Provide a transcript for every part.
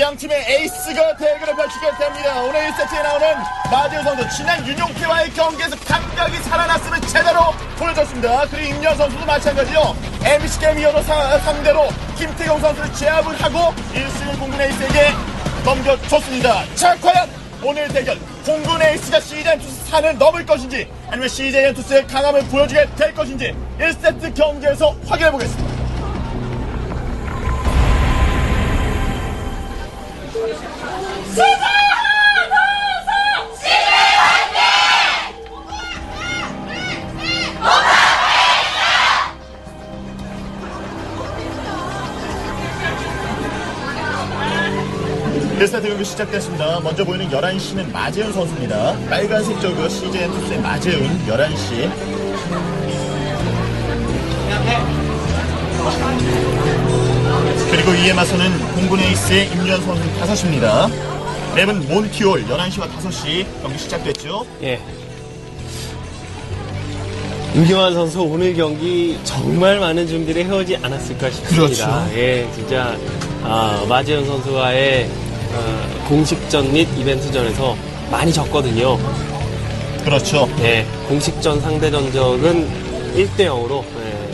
양 팀의 에이스가 대결을 펼치게 됩니다. 오늘 1세트에 나오는 마지우 선수 지난 윤용태와의 경기에서 감각이 살아났음을 제대로 보여줬습니다. 그리고 임현 선수도 마찬가지요. MC 게임 이어로 사- 상대로 김태경 선수를 제압을 하고 1승을 공군 에이스에게 넘겨줬습니다. 자, 과연 오늘 대결 공군 에이스가 CJ 투스 산을 넘을 것인지 아니면 CJ 투스의 강함을 보여주게 될 것인지 1세트 경기에서 확인해 보겠습니다. 시작됐습니다. 먼저 보이는 11시는 마재훈 선수입니다. 빨간색 저그 CJ 투스의 마재훈 11시. 그리고 이에 맞서는 공군 에이스의 임유한 선수 5시입니다. 맵은 몬티올 11시와 5시 경기 시작됐죠. 예. 임경환 선수 오늘 경기 정말 많은 준비를 해오지 않았을까 싶습니다. 그렇죠. 예, 진짜 아, 마재현 선수와의 어, 공식전 및 이벤트전에서 많이 졌거든요. 그렇죠. 예, 공식전 상대 전적은 1대 0으로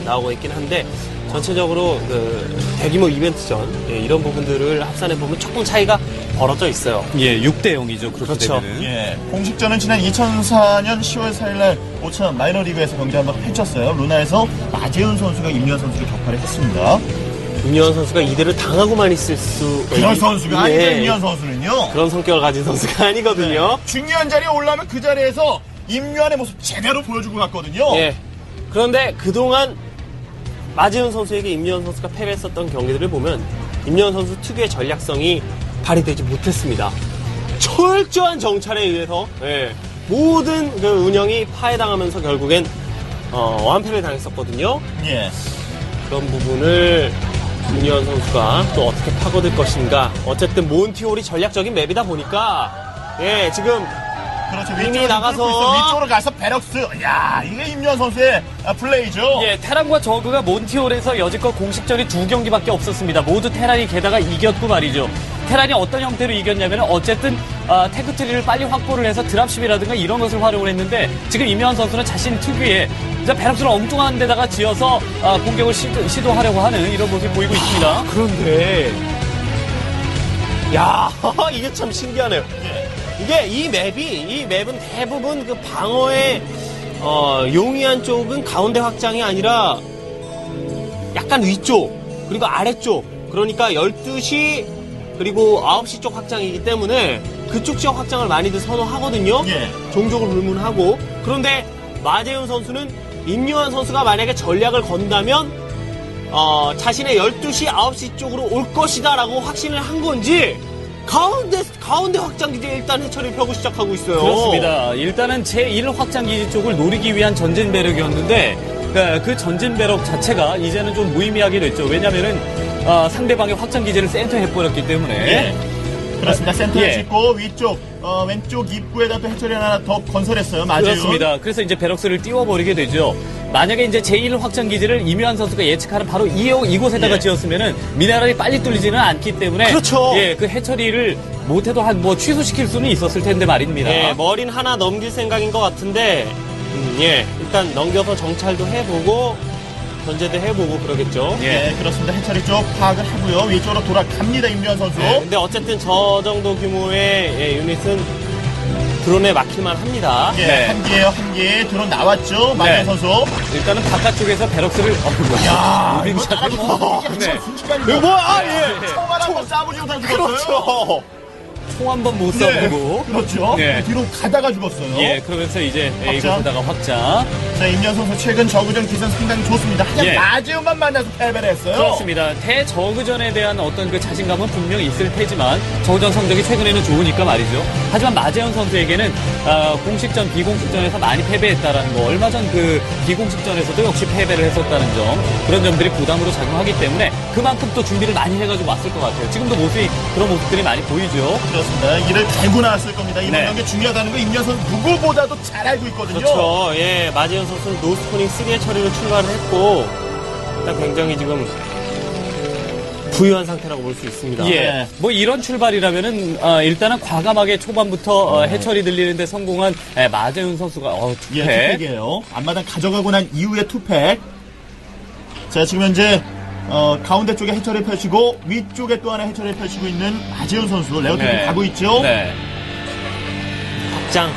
나오고 있긴 한데 전체적으로 그 대규모 이벤트전 예, 이런 부분들을 합산해 보면 조금 차이가 벌어져 있어요. 예, 6대 0이죠. 그렇게 그렇죠. 되면은. 예, 공식전은 지난 2004년 10월 4일날 5천 마이너리그에서 경기 한번 펼쳤어요. 루나에서 마재훈 선수가 임유한 선수를 격파를 했습니다. 임요환 선수가 이대로 당하고만 있을 수 그런 선수가 아니죠, 예, 임유한 선수는요. 그런 성격을 가진 선수가 아니거든요. 중요한 자리에 올라면 그 자리에서 임유한의 모습 제대로 보여주고 갔거든요. 예. 그런데 그동안 마지훈 선수에게 임요환 선수가 패배했었던 경기들을 보면 임요환 선수 특유의 전략성이 발휘되지 못했습니다. 철저한 정찰에 의해서 예, 모든 그 운영이 파해당하면서 결국엔 어, 완패를 당했었거든요. 예. 그런 부분을 임요환 선수가 또 어떻게 파고들 것인가. 어쨌든 몬티올이 전략적인 맵이다 보니까 예, 지금 그렇죠. 이미 나가서-. 위쪽으로 가서 베럭스. 야 이게 임유한 선수의 아, 플레이죠. 예, 테란과 저그가 몬티올에서 여지껏 공식전이 두 경기밖에 없었습니다. 모두 테란이 게다가 이겼고 말이죠. 테란이 어떤 형태로 이겼냐면 어쨌든 아, 테크트리를 빨리 확보를 해서 드랍십이라든가 이런 것을 활용을 했는데 지금 임현 선수는 자신 특유의 이제 베럭스를 엉뚱한 데다가 지어서 아, 공격을 시도, 하려고 하는 이런 모습을 보이고 있습니다. 그런데 야 이게 참 신기하네요. 이게 이 맵이 이 맵은 대부분 그 방어의 어, 용이한 쪽은 가운데 확장이 아니라 약간 위쪽 그리고 아래쪽 그러니까 12시 그리고 9시 쪽 확장이기 때문에 그쪽 지역 확장을 많이들 선호하거든요. 예. 종족을 불문하고 그런데 마재훈 선수는 임요한 선수가 만약에 전략을 건다면 어, 자신의 12시, 9시 쪽으로 올 것이다라고 확신을 한 건지 가운데 가운데 확장 기지에 일단 해처리를 펴고 시작하고 있어요. 그렇습니다. 일단은 제1 확장 기지 쪽을 노리기 위한 전진 배럭이었는데 그, 그 전진 배럭 자체가 이제는 좀 무의미하게 됐죠. 왜냐면은 아, 상대방의 확장 기지를 센터에 해버렸기 때문에 예. 그렇습니다. 센터를 예. 짓고 위쪽 어, 왼쪽 입구에다 또 해처리 하나 더 건설했어요. 마재훈. 그렇습니다. 그래서 이제 베럭스를 띄워버리게 되죠. 만약에 이제 제1 확장 기지를 이묘한 선수가 예측하는 바로 이, 이곳에다가 예. 지었으면은 미네랄이 빨리 뚫리지는 않기 때문에 그렇죠. 예, 그 해처리를 못해도 한 뭐 취소시킬 수는 있었을 텐데 말입니다. 예, 머린 하나 넘길 생각인 것 같은데 음, 예, 일단 넘겨서 정찰도 해보고 견제도 해보고 그러겠죠. 예. 예, 그렇습니다. 해처리 쪽 파악을 하고요. 위쪽으로 돌아갑니다. 임유한 선수. 예, 근데 어쨌든 저 정도 규모의 예, 유닛은 드론에 막힐만 합니다. 예, 네. 한 개요, 한 개. 드론 나왔죠. 마재훈 네. 선수. 일단은 바깥쪽에서 베럭스를 어이구, 야, 이거 네. 네. 순식간이죠. 이거 뭐, 아, 예. 총알 한번 쏴보지 못한 죽었어요. 그렇죠. 총 한 번못 예, 쏴보고 그렇죠. 네. 뒤로 가다가 죽었어요. 예, 그러면서 이제 예, 확장. 자, 임현 선수 최근 저구전 기선 상당히 좋습니다. 하지만 예. 마재훈만 만나서 패배를 했어요. 그렇습니다. 대저그전에 대한 어떤 그 자신감은 분명히 있을 테지만 저그전 성적이 최근에는 좋으니까 말이죠. 하지만 마재현 선수에게는 아, 공식전, 비공식전에서 많이 패배했다라는 거, 얼마 전 그 비공식전에서도 역시 패배를 했었다는 점, 그런 점들이 부담으로 작용하기 때문에 그만큼 또 준비를 많이 해가지고 왔을 것 같아요. 지금도 모습이 그런 모습들이 많이 보이죠. 그렇습니다. 이를 갈고 나왔을 겁니다. 이번 네. 경기 중요하다는 거 임현 선수 누구보다도 잘 알고 있거든요. 그렇죠. 예, 마지현 선수는 노스포닝 3의 처리로 출발을 했고, 일단 굉장히 지금 부유한 상태라고 볼 수 있습니다. 예. 네. 뭐 이런 출발이라면은 어, 일단은 과감하게 초반부터 어, 해철이 들리는데 성공한 예, 마재훈 선수가 어, 예, 투패. 투팩이에요. 앞마당 가져가고 난 이후에 투팩. 자, 지금 현재 어, 가운데 쪽에 해처리를 펼치고 위쪽에 또 하나 해처리를 펼치고 있는 아재훈 선수 레어팀이 네. 가고 있죠. 네. 확장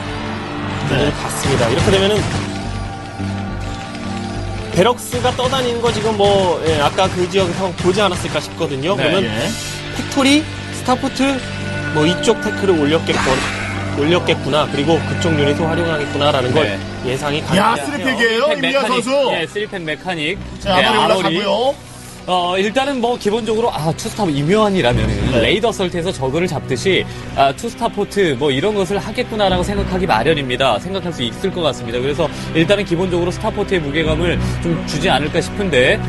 네. 갔습니다. 이렇게 되면은 베럭스가 떠다니는 거 지금 뭐 예, 아까 그 지역에서 보지 않았을까 싶거든요. 네, 그러면 예. 팩토리, 스타포트 뭐 이쪽 태클을 올렸겠건 올렸겠구나. 그리고 그쪽 유닛을 활용하겠구나라는 걸 네. 예상이 야, 가능해요. 쓰리팩이에요, 팩 임미아. 선수. 예, 3팩 메카닉. 자, 예, 아머리 올라가고요. 어, 일단은 뭐 기본적으로 아 투스타 임요한이라면은 네. 레이더 설트에서 저그를 잡듯이 아, 투스타 포트 뭐 이런 것을 하겠구나라고 생각하기 마련입니다. 생각할 수 있을 것 같습니다. 그래서 일단은 기본적으로 스타 포트의 무게감을 좀 주지 않을까 싶은데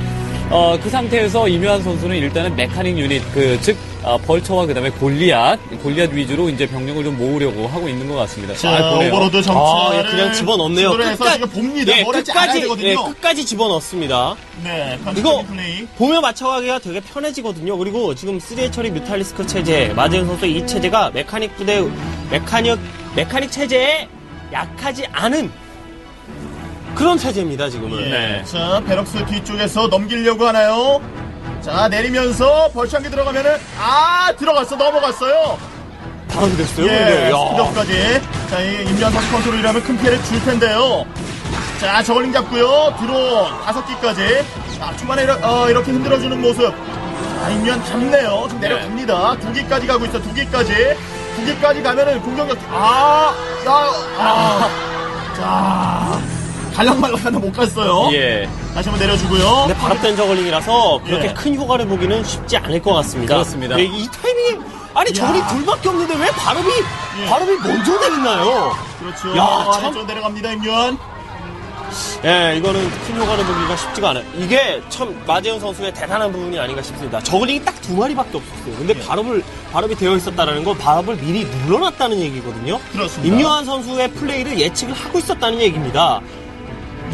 어, 그 상태에서 임요한 선수는 일단은 메카닉 유닛 그즉 아, 벌처와 그 다음에 골리앗 골리앗 위주로 이제 병력을 좀 모으려고 하고 있는 것 같습니다. 자, 아, 보네요. 오버로드 아, 정찰을 예, 그냥 집어넣네요. 지금 봅니다. 예, 끝까지. 예, 끝까지 집어넣습니다. 네, 이거 이거 플레이. 보며 맞춰가기가 되게 편해지거든요. 그리고 지금 3의 처리 뮤탈리스크 체제, 마재현 선수 이 체제가 메카닉 부대, 메카닉, 메카닉 체제에 약하지 않은 그런 체제입니다, 지금은. 예. 네. 자, 베럭스 뒤쪽에서 넘기려고 하나요? 자, 내리면서 벌창기 들어가면은, 아, 들어갔어, 넘어갔어요. 바로 됐어요, 예, 근데. 야. 스피드업까지. 자, 이 임연석 컨트롤이라면 큰 피해를 줄 텐데요. 자, 저글링 잡고요. 드론 다섯 기까지. 자, 초반에 이러, 어, 이렇게 흔들어주는 모습. 자, 임연 잡네요. 지금 내려갑니다. 두 기까지 가고 있어, 두 기까지. 두 기까지 가면은 공격력, 아, 야, 아. 자, 갈랑말랑하다 못 갔어요. 예. 다시 한번 내려주고요. 근데 발업된 저글링이라서 그렇게 예. 큰 효과를 보기는 쉽지 않을 것 같습니다. 그렇습니다. 네, 이 타이밍에 아니 저글링 둘밖에 없는데 왜 발업이 예. 발업이 먼저 내리나요? 그렇죠. 야, 아, 참. 아래쪽으로 내려갑니다, 임연. 예, 이거는 큰 효과를 보기가 쉽지가 않아요. 이게 참 마재현 선수의 대단한 부분이 아닌가 싶습니다. 저글링이 딱 두 마리밖에 없었어요. 근데 예. 발업을 발업이 되어 있었다는 건 발업을 미리 눌러놨다는 얘기거든요. 그렇습니다. 임요한 선수의 플레이를 예측을 하고 있었다는 얘기입니다.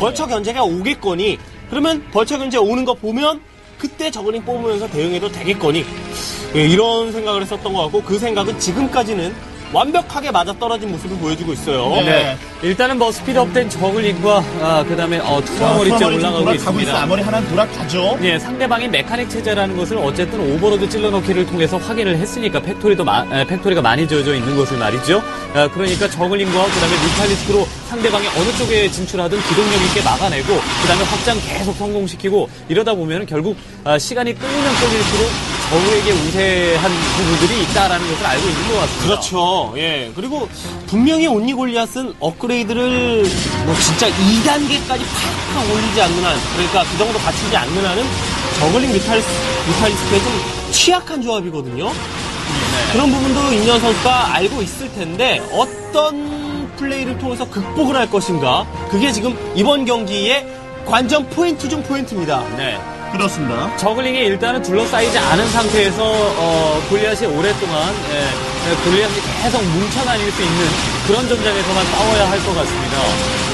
벌처 견제가 오겠거니 그러면 벌처 견제 오는 거 보면 그때 저글링 뽑으면서 대응해도 되겠거니 예, 이런 생각을 했었던 것 같고 그 생각은 지금까지는 완벽하게 맞아떨어진 모습을 보여주고 있어요. 네. 네. 일단은 뭐 스피드업된 저글링과 아, 그다음에 어, 투어머리째 올라가고 돌아가고 있습니다. 있어. 아머리 하나 돌아가죠. 예, 상대방이 메카닉 체제라는 것을 어쨌든 오버로드 찔러넣기를 통해서 확인을 했으니까 팩토리도 마- 에, 팩토리가 많이 지어져 있는 것을 말이죠. 아, 그러니까 저글링과 그다음에 뮤탈리스크로 상대방이 어느 쪽에 진출하든 기동력 있게 막아내고 그다음에 확장 계속 성공시키고 이러다 보면 결국 아, 시간이 끌리면 끌릴수록 적에게 우세한 부분들이 있다라는 것을 알고 있는 것 같습니다. 그렇죠. 예. 그리고 분명히 온리 골리앗은 업그레이드를 뭐 진짜 2단계까지 팍팍 올리지 않는 한, 그러니까 그 정도 갖추지 않는 한은 저글링 뮤탈리스, 뮤탈리스크에 좀 취약한 조합이거든요. 그런 부분도 임현 선수가 알고 있을 텐데 어떤 플레이를 통해서 극복을 할 것인가 그게 지금 이번 경기의 관전 포인트 중 포인트입니다. 네. 그렇습니다. 저글링이 일단은 둘러싸이지 않은 상태에서 어, 골리앗이 오랫동안 예, 예, 골리앗이 계속 뭉쳐다닐 수 있는 그런 전장에서만 싸워야 할 것 같습니다.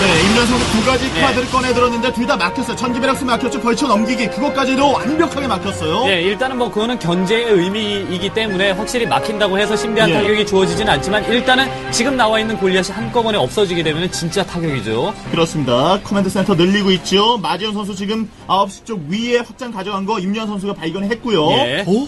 네, 임현 선수 두 가지 네. 카드를 꺼내 들었는데 둘 다 막혔어요. 천지배락스 막혔죠. 벌쳐 넘기기. 그것까지도 완벽하게 막혔어요. 예, 일단은 뭐 그거는 견제의 의미이기 때문에 확실히 막힌다고 해서 심대한 예. 타격이 주어지진 않지만 일단은 지금 나와 있는 골리앗이 한꺼번에 없어지게 되면 진짜 타격이죠. 그렇습니다. 커맨드 센터 늘리고 있죠. 마지현 선수 지금 9시 쪽 위에 확장 가져간 거 임현 선수가 발견했고요. 예. 어?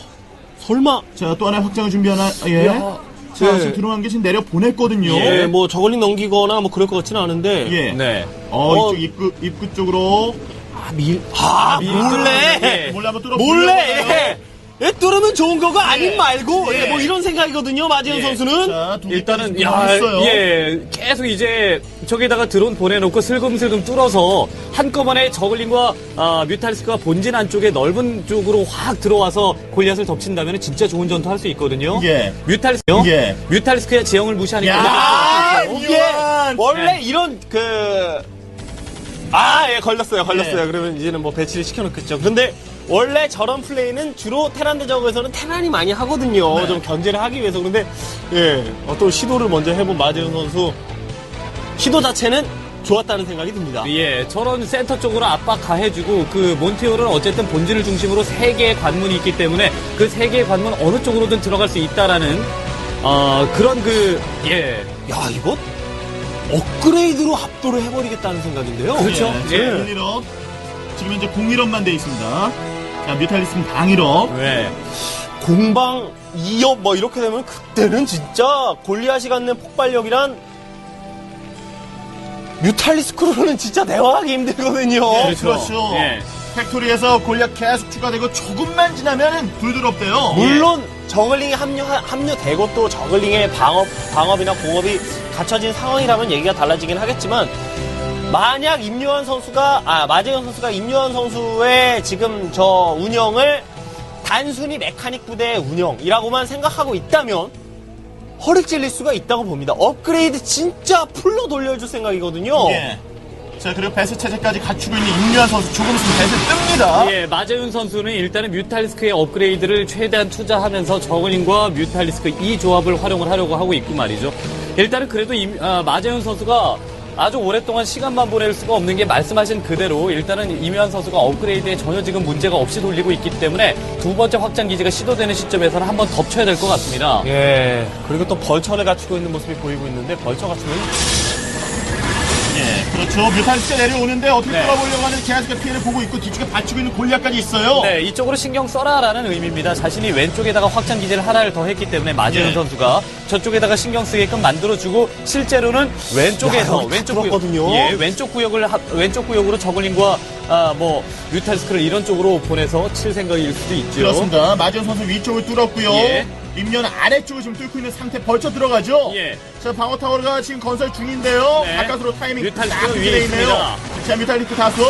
설마 자, 또 하나의 확장을 준비하나, 예. 야, 자, 예. 지금 들어간 게 지금 내려 보냈거든요. 예, 뭐 저글링 넘기거나 뭐 그럴 것 같지는 않은데 예. 네. 어, 어. 이쪽 입구, 입구 쪽으로. 아, 밀, 아, 밀- 몰래! 예. 몰래 한번 뚫어 몰래! 예. 예, 뚫으면 좋은 거고, 아닌 말고, 예. 예, 뭐 이런 생각이거든요, 마지현 예. 선수는. 자, 두 일단은 야, 있어요. 예, 계속 이제 저기다가 드론 보내놓고 슬금슬금 뚫어서 한꺼번에 저글링과 아, 뮤탈리스크가 본진 안쪽에 넓은 쪽으로 확 들어와서 골리앗을 덮친다면 진짜 좋은 전투 할 수 있거든요. 예. 뮤탈리스크, 예. 뮤탈리스크의 지형을 무시하니까 야, 골리앗을 이게. 원래 네. 이런, 그, 아, 예, 걸렸어요, 걸렸어요. 예. 그러면 이제는 뭐 배치를 시켜놓겠죠. 그런데, 원래 저런 플레이는 주로 테란 대적에서는 테란이 많이 하거든요. 네. 좀 견제를 하기 위해서. 그런데, 예, 어떤 시도를 먼저 해본 마재현 선수. 시도 자체는 좋았다는 생각이 듭니다. 예, 저런 센터 쪽으로 압박 가해주고 그 몬티올은 어쨌든 본진을 중심으로 세 개의 관문이 있기 때문에 그 세 개의 관문 어느 쪽으로든 들어갈 수 있다라는 어, 그런 그 예. 야, 이거 업그레이드로 압도를 해버리겠다는 생각인데요. 그렇죠. 예, 예. 자, 1, 1업. 지금 현재 0, 1업만 돼 있습니다. 자, 뮤탈리스크는 방 1업. 네. 공방 2업 뭐 이렇게 되면 그때는 진짜 골리앗이 갖는 폭발력이란 뮤탈리스크로는 진짜 대화하기 힘들거든요. 예, 그렇죠. 예. 팩토리에서 골리앗 계속 추가되고 조금만 지나면 불 들어옵대요. 물론 저글링이 합류 합류되고 또 저글링의 방업 방업이나 공업이 갖춰진 상황이라면 얘기가 달라지긴 하겠지만 만약 임요한 선수가 아 마재현 선수가 임요한 선수의 지금 저 운영을 단순히 메카닉 부대의 운영이라고만 생각하고 있다면 허를 찔릴 수가 있다고 봅니다. 업그레이드 진짜 풀로 돌려줄 생각이거든요. 예. 자, 그리고 배스 체제까지 갖추고 있는 임유한 선수 조금 있으면 배스 뜹니다. 예, 마재윤 선수는 일단은 뮤탈리스크의 업그레이드를 최대한 투자하면서 저글링과 뮤탈리스크 이 조합을 활용을 하려고 하고 있고 말이죠. 일단은 그래도 임, 아, 마재윤 선수가 아주 오랫동안 시간만 보낼 수가 없는 게 말씀하신 그대로 일단은 이묘한 선수가 업그레이드에 전혀 지금 문제가 없이 돌리고 있기 때문에 두 번째 확장 기지가 시도되는 시점에서는 한번 덮쳐야 될 것 같습니다. 예. 그리고 또 벌처를 갖추고 있는 모습이 보이고 있는데 벌처 갖추면 예, 그렇죠. 뮤탈리스크가 내려오는데 어떻게 네. 돌아보려고 하는 계속해서 피해를 보고 있고 뒤쪽에 받치고 있는 골리앗까지 있어요. 네, 이쪽으로 신경 써라라는 의미입니다. 자신이 왼쪽에다가 확장 기지를 하나를 더 했기 때문에 마재현 예. 선수가 저쪽에다가 신경 쓰게끔 만들어주고 실제로는 왼쪽에서 야, 왼쪽 구역. 예, 왼쪽 구역을 하- 왼쪽 구역으로 저글링과 아, 뭐 뮤탈스크를 이런 쪽으로 보내서 칠 생각일 수도 있죠. 그렇습니다. 마지원 선수 위쪽을 뚫었고요. 예. 임현 아래쪽을 지금 뚫고 있는 상태 벌쳐 들어가죠. 예. 자, 방어 타워가 지금 건설 중인데요. 네. 바깥으로 타이밍 뮤탈리스크가 딱 위에 있네요. 자, 뮤탈리스크 다수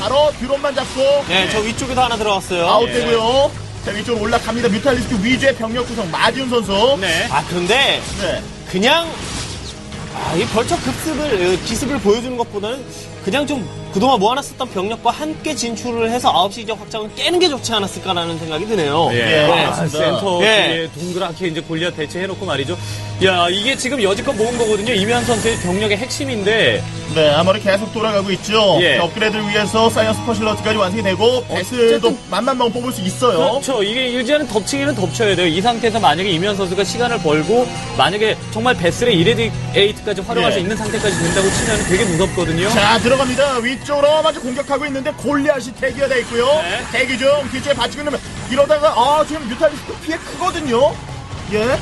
바로 드론만 잡고 예, 저 위쪽에도 하나 들어갔어요. 아웃되고요. 자, 위쪽으로 올라갑니다. 뮤탈리스크 위주의 병력 구성 마지훈 선수. 네. 아 그런데 네. 그냥 아, 이 벌처 급습을 어, 기습을 보여주는 것보다는 그냥 좀 그동안 모아놨었던 병력과 함께 진출을 해서 9시 지역 확장을 깨는 게 좋지 않았을까라는 생각이 드네요. 예, 예, 아, 맞습니다. 센터 예. 동그랗게 이제 골리앗 대체해놓고 말이죠. 야, 이게 지금 여지껏 모은 거거든요. 이면 선수의 병력의 핵심인데, 네, 아머리 계속 돌아가고 있죠. 예. 자, 업그레이드를 위해서 사이언스 퍼실러트까지 완성이 되고 베스도 어쨌든- 만만만 뽑을 수 있어요. 그렇죠. 이게 일제는 덮치기는 덮쳐야 돼요. 이 상태에서 만약에 이면 선수가 시간을 벌고 만약에 정말 베슬의 이레디에이트까지 활용할 예. 수 있는 상태까지 된다고 치면 되게 무섭거든요. 자 들어갑니다 위 쪽으로 마저 공격하고 있는데 골리앗이 대기가 돼 있고요 네. 대기 중 뒤쪽에 받치고 있는 이러다가 아 지금 뮤탈리스크 피해 크거든요 예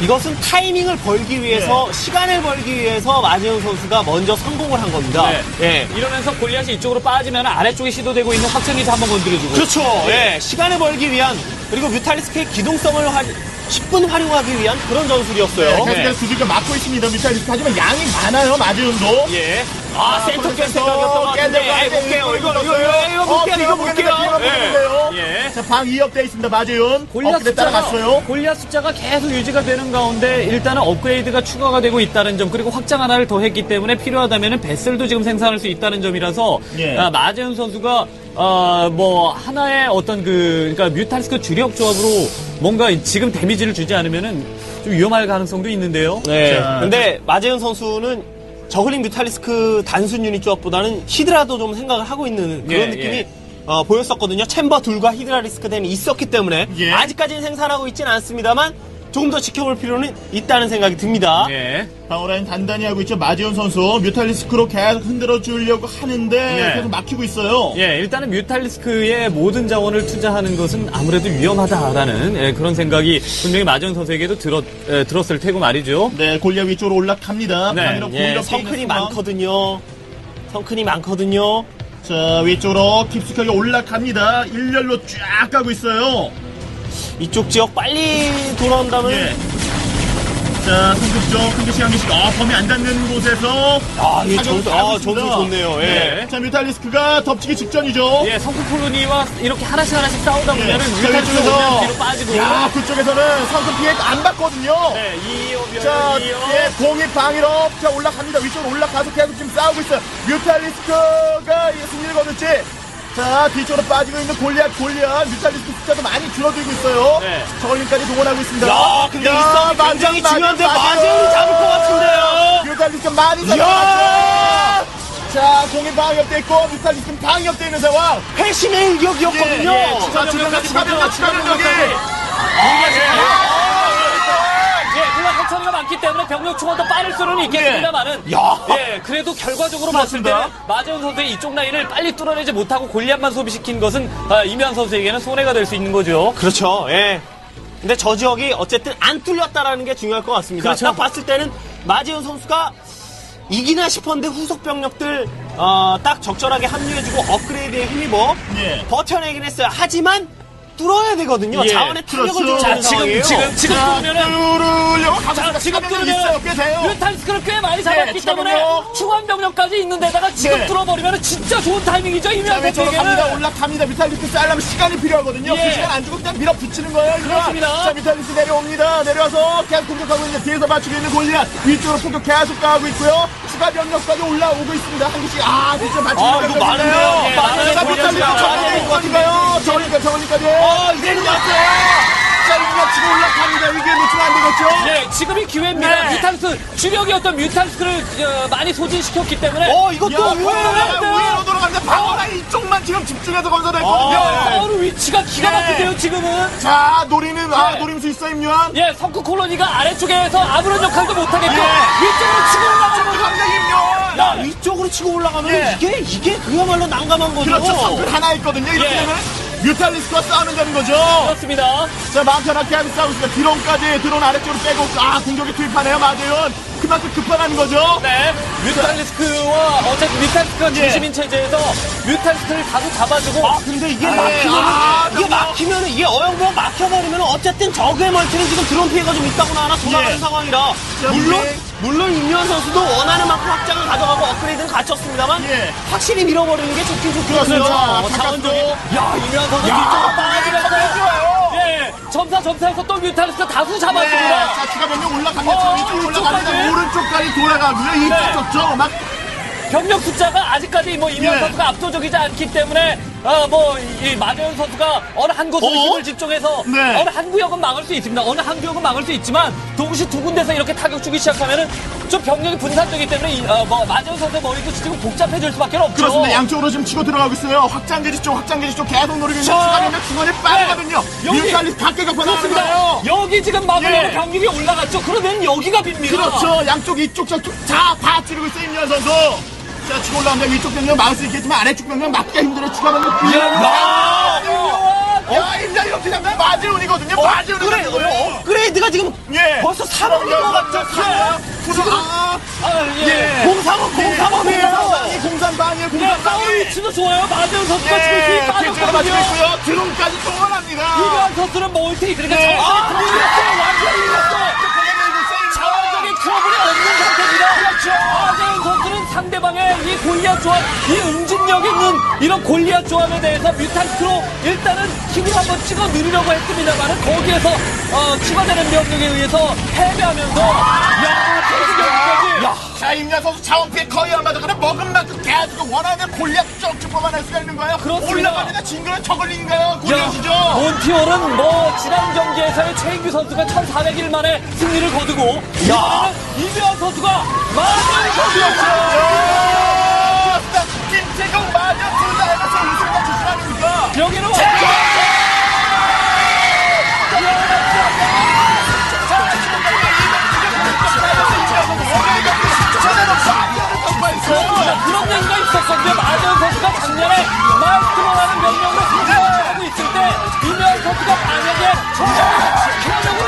이것은 타이밍을 벌기 위해서 시간을 벌기 위해서 마재훈 선수가 먼저 성공을 한 겁니다. 네. 예. 이러면서 골리앗이 이쪽으로 빠지면 아래쪽에 시도되고 있는 확장기지 한번 건드려주고. 그렇죠. 예. 시간을 벌기 위한 그리고 뮤탈리스크의 기동성을 화, 10분 활용하기 위한 그런 전술이었어요. 네, 계속해서 두들겨 맞고 있습니다 뮤탈리스크 하지만 양이 많아요 마지운도 예. 아, 센터 깰 생각이었던 것 같은데. 에이, 볼게요. 이거, 이거, 이거, 이거 볼게요. 이거 볼게요. 예. 자 방 2업 돼 있습니다 마지운 골리앗 업그레이드 숫자가, 따라갔어요 골리앗 숫자가 계속 유지가 되는 가운데 일단은 업그레이드가 추가가 되고 있다는 점 그리고 확장 하나를 더 했기 때문에 필요하다면 베슬도 지금 생산할 수 있다는 점이라서 예. 아, 마재훈 선수가 아, 뭐 하나의 어떤 그 그러니까 뮤탈스크 주력 조합으로 뭔가 지금 데미지를 주지 않으면은 좀 위험할 가능성도 있는데요. 네. 자, 근데 마재현 선수는 저글링 뮤탈리스크 단순 유닛 조합보다는 히드라도 좀 생각을 하고 있는 그런 예, 느낌이 예. 어, 보였었거든요. 챔버 둘과 히드라 리스크 덴이 있었기 때문에 예. 아직까지는 생산하고 있지는 않습니다만 조금 더 지켜볼 필요는 있다는 생각이 듭니다. 예. 방어라인 단단히 하고 있죠 마지운 선수 뮤탈리스크로 계속 흔들어 주려고 하는데 예. 계속 막히고 있어요 예, 일단은 뮤탈리스크의 모든 자원을 투자하는 것은 아무래도 위험하다라는 예, 그런 생각이 분명히 마재훈 선수에게도 들었, 예, 들었을 테고 말이죠. 네 골리앗 위쪽으로 올라갑니다 네, 예, 성큰이. 많거든요. 성큰이 많거든요. 자 위쪽으로 깊숙하게 올라갑니다. 일렬로 쫙 가고 있어요. 이쪽 지역 빨리 돌아온다면 예. 자 승급적 승급 시간 계시고 아 범위 안 닿는 곳에서 아, 예, 하고 아. 전투 좋네요. 예. 네. 자 뮤탈리스크가 덮치기 직전이죠. 예, 성크 콜로니와 이렇게 하나씩 하나씩 싸우다 보면은 자, 뮤탈리스크 위쪽에서 오면 뒤로 빠지고. 야 그쪽에서는 성급 피해 안 받거든요. 네, 이어비어 자, 이어. 예, 공이 방위로 자 올라갑니다. 위쪽으로 올라가서 계속 지금 싸우고 있어요. 뮤탈리스크가 이 승리를 거둘지. 자 뒤쪽으로 빠지고 있는 골리앗 골리앗 뮤탈리스트 숫자도 많이 줄어들고 있어요 네. 저걸링까지 동원하고 있습니다 야 근데 이 싸움이 마장, 굉장히 중요한데 마장이 잡을 것 같은데요 뮤탈리스트 많이 잡아갔죠 자 공이 방역돼 있고 뮤탈리스트 방역돼 있는 상황 핵심의 일격이었거든요 예, 예. 자 지금까지 400명 400명 4 0 0 선수가 많기 때문에 병력 충원도 빠를 수는 있겠습니다만은 네. 예, 그래도 결과적으로 봤을 때 마재훈 선수의 이쪽 라인을 빨리 뚫어내지 못하고 골리앗만 소비시킨 것은 아, 이면 선수에게는 손해가 될 수 있는 거죠. 그렇죠. 예. 근데 저 지역이 어쨌든 안 뚫렸다라는 게 중요할 것 같습니다. 그렇죠. 딱 봤을 때는 마재훈 선수가 이기나 싶었는데 후속 병력들 어, 딱 적절하게 합류해주고 업그레이드에 힘입어 예. 버텨내긴 했어요. 하지만 뚫어야 되거든요. 예. 자원에 타격을 그렇죠. 줘야 자, 지금, 상황이에요. 지금, 지금 자, 뚫으면은 뚫으려고 자, 가서 지금 있어요. 꽤 돼요. 뚫으면 뮤탄스크를 꽤 많이 잡았기 예, 추가 때문에 병력. 충원 병력까지 있는 데다가 지금 예. 뚫어버리면 진짜 좋은 타이밍이죠, 자, 이면 왼쪽으로 갑니다. 선수에게는. 올라갑니다. 뮤탈리스크 쌓으려면 시간이 필요하거든요. 예. 그 시간 안 주고 그냥 밀어붙이는 거예요. 이거. 그렇습니다. 자, 뮤탈리스크 내려옵니다. 내려와서 계속 공격하고 있는 뒤에서 맞추고 있는 골리앗. 위쪽으로 공격 계속 가고 있고요. 추가 병력까지 올라오고 있습니다. 한 개씩. 아, 진짜 맞추는 아, 이거 많은데요. 예, 뮤탈리스크 골리앗이가 정리될 것 같은가요? 정리까, 정리까지. 아, 이제는 왔어요. 자, 이거 치고 올라갑니다. 이게 놓치면 안 되겠죠? 예, 지금이 기회입니다. 네. 뮤탄스, 주력이 어떤 뮤탄스를 어, 많이 소진시켰기 때문에. 어, 이것도 위로 돌아갑니다. 방어라 이쪽만 지금 집중해서 건설했거든요. 야, 서로 위치가 기가 네. 막히대요, 지금은. 자, 노리는, 아, 네. 노림 수 있어, 임요한. 예, 성크 콜로니가 아래쪽에서 아무런 역할도 못하겠고, 예. 위쪽으로 치고 올라가는. 야, 위쪽으로 치고 올라가면 예. 이게 이게 그야말로 난감한 거죠. 그렇죠. 성큰 하나 있거든요. 이렇게 예. 되면 뮤탈리스크와 싸우는 되는 거죠. 그렇습니다. 자, 마음 편하게 하면서 싸우고 있습니다. 드론까지 드론 아래쪽으로 빼고, 아, 공격에 투입하네요, 마대윤. 그만큼 급하다는 거죠. 네. 뮤탈리스크와 어쨌든 뮤탈리스크가 예. 중심인 체제에서 뮤탈리스크를 가도 잡아주고. 아 근데 이게 네. 막히면은 아, 이게 막히면은 이게 어영부영 막혀버리면 어쨌든 적의 멀티는 지금 드론 피해가 좀 있다거나 하나 돌아가는 예. 상황이라 자, 물론 우리- 물론 임요한 선수도 원하는 만큼 확장을 가져가고 업그레이드는 갖췄습니다만 예. 확실히 밀어버리는 게 좋긴. 그렇습니다. 어, 바깥으로. 자원적인. 야, 이면 선수 야, 뒤쪽으로 네, 빠지면서. 좋아요. 예, 점사 점사에서 또 뮤탈리스크 다수 네, 잡았습니다. 자, 추가 병력 올라갑니다. 어, 이쪽 올라갑니다. 이쪽까지. 오른쪽까지 돌아가고요. 이쪽 네. 쪽 막. 병력 숫자가 아직까지 뭐 이면 예. 선수가 압도적이지 않기 때문에 아, 뭐 이 마재현 선수가 어느 한 곳으로 어? 힘을 집중해서 네. 어느 한 구역은 막을 수 있습니다. 어느 한 구역은 막을 수 있지만 동시 두 군데서 이렇게 타격 주기 시작하면은 좀 병력이 분산되기 때문에 이, 어, 뭐 마재현 선수의 머리도 지금 복잡해질 수밖에 없죠. 그렇습니다. 양쪽으로 지금 치고 들어가고 있어요. 확장기지 쪽, 확장기지 쪽 계속 노리고 있는 병력 중간에 빠르거든요. 여기. 뮤탈리스크 밖에 갖고 나가는 그렇습니다. 거예요. 여기 지금 막으려고 예. 병력이 올라갔죠. 그러면 여기가 빕니다. 그렇죠. 양쪽, 이쪽, 저쪽 다, 다 찌르고 있어요, 임현 선수. 자, 치고 올라갑니다. 위쪽 병력 막을 수 있겠지만 아래쪽 병력 막기가 힘들어. 추가 병력 야, 야, 야, 임현 이렇게 잡면 마지훈이거든요. 마지훈이 그래, 어, 업그레이드가 지금 예. 벌써 3억인 것 같죠? 지금, 아, 아, 예. 예. 공삼억, 공삼억이에요. 공산방이, 공산방이에요, 네, 싸울 공산방이. 위치도 좋아요. 마재현 선수가 지금 예, 힘이 뒤쪽으로 맞추고 빠졌거든요. 있고요. 드론까지 동원합니다. 이면 선수는 멀티 그러니까 네. 자원적인 아, 트러블이 완전히 일었어. 없는 상태입니다. 그렇죠. 마재현 선수는 상대방의 이 골리앗 조합, 이 응집력 있는 이런 골리앗 조합에 대해서 뮤탄트로 일단은 힘을 한번 찍어 누리려고 했습니다만은 거기에서 어, 추가되는 병력에 의해서 패배하면서 야, 여기까지. 야, 자, 임야 선수 자원 피해 거의 안 받아. 그래, 먹은 만큼 계속 원하는 골리앗 쭉쭉 뽑아낼 수가 있는 거예요. 그렇습니다. 올라갑니다. 징그러 저걸링인가요? 야, 골리앗이죠? 몬티올은 뭐 지난 경기에서의 최인규 선수가 1,400일 만에 승리를 거두고 이번에는 이병헌 선수가 마지막 선수였죠. 야, 김태경 마저 둘다 해서 우승과 주신 아닙니까? 여기는 전에 말투로 하는 명령으로 사용하고 있을 때 이면 커트가 반역에 정상을 지키려고